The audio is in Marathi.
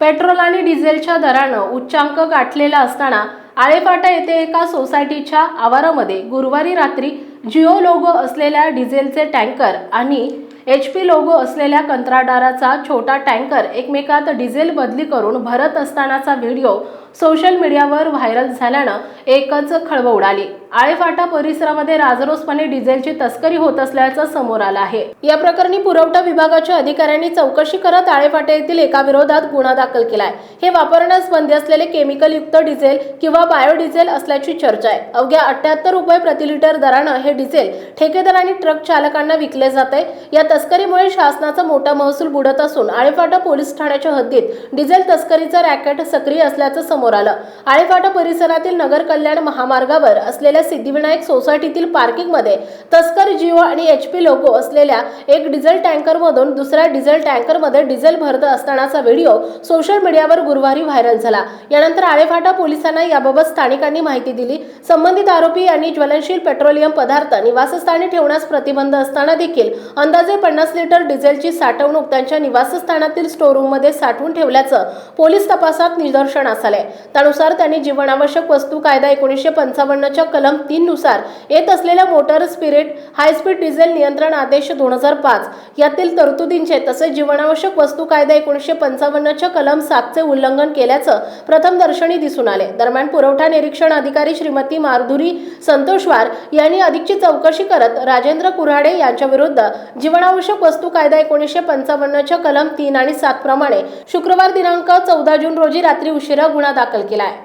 पेट्रोल आणि डिझेलच्या दरानं उच्चांक गाठलेला असताना आळेफाटा येथे एका सोसायटीच्या आवारामध्ये गुरुवारी रात्री जिओ लोगो असलेल्या डिझेलचे टँकर आणि एच पी लोगो असलेल्या कंत्राटदाराचा छोटा टँकर एकमेकात डिझेल बदली करून भरत असतानाचा व्हिडिओ सोशल मीडियावर व्हायरल झाल्यानं एकच खळबळ उडाली. आळेफाटा परिसरामध्ये राजरोसपणे डिझेलची तस्करी होत असल्याचं समोर आलं आहे. या प्रकरणी पुरवठा विभागाच्या अधिकाऱ्यांनी चौकशी करत आळेफाटा येथील एका विरोधात गुन्हा दाखल केलाय. हे वापरण्यास बंदी असलेले केमिकलयुक्त डिझेल किंवा बायोडिझेल असल्याची चर्चा आहे. अवघ्या अठ्याहत्तर रुपये प्रति लिटर दरानं हे डिझेल ठेकेदार आणि ट्रक चालकांना विकले जाते. या तस्करीमुळे शासनाचा मोठा महसूल बुडत असून आळेफाटा पोलीस ठाण्याच्या हद्दीत डिझेल तस्करीचं रॅकेट सक्रिय असल्याचं समोर आलं. आळेफाटा परिसरातील नगर कल्याण महामार्गावर असलेल्या सिद्धिविनायक सोसायटीतील पार्किंगमध्ये तस्कर जिओ आणि एच पी लोगो असलेल्या एक डिझेल टँकरमधून दुसऱ्या डिझेल टँकरमध्ये डिझेल भरत असतानाचा व्हिडिओ सोशल मीडियावर गुरुवारी व्हायरल झाला. यानंतर आळेफाटा पोलिसांना याबाबत स्थानिकांनी माहिती दिली. संबंधित आरोपी यांनी ज्वलनशील पेट्रोलियम पदार्थ निवासस्थानी ठेवण्यास प्रतिबंध असताना देखील अंदाजे पन्नास लिटर डिझेलची साठवणूक त्यांच्या निवासस्थानातील स्टोरूममध्ये साठवून ठेवल्याचं पोलीस तपासात निदर्शनास आले त्यानुसार त्यांनी जीवनावश्यक वस्तू कायदा एकोणीसशे पंचावन्नच्या कलम तीन नुसार येत असलेल्या मोटर स्पिरिट हायस्पीड डिझेल नियंत्रण आदेश दोन हजार पाच यातील तरतुदींचे तसेच जीवनावश्यक वस्तू कायदा एकोणीसशे पंचावन्नच्या कलम सातचे उल्लंघन केल्याचं प्रथम दर्शनी दिसून आले. दरम्यान पुरवठा निरीक्षण अधिकारी श्रीमती मारधुरी संतोषवार यांनी अधिकची चौकशी करत राजेंद्र कुऱ्हाडे यांच्या विरुद्ध जीवनावश्यक वस्तू कायदा एकोणीसशे पंचावन्नच्या कलम तीन आणि सात प्रमाणे शुक्रवार दिनांक चौदा जून रोजी रात्री उशिरा गुन्हा दाखल केला आहे.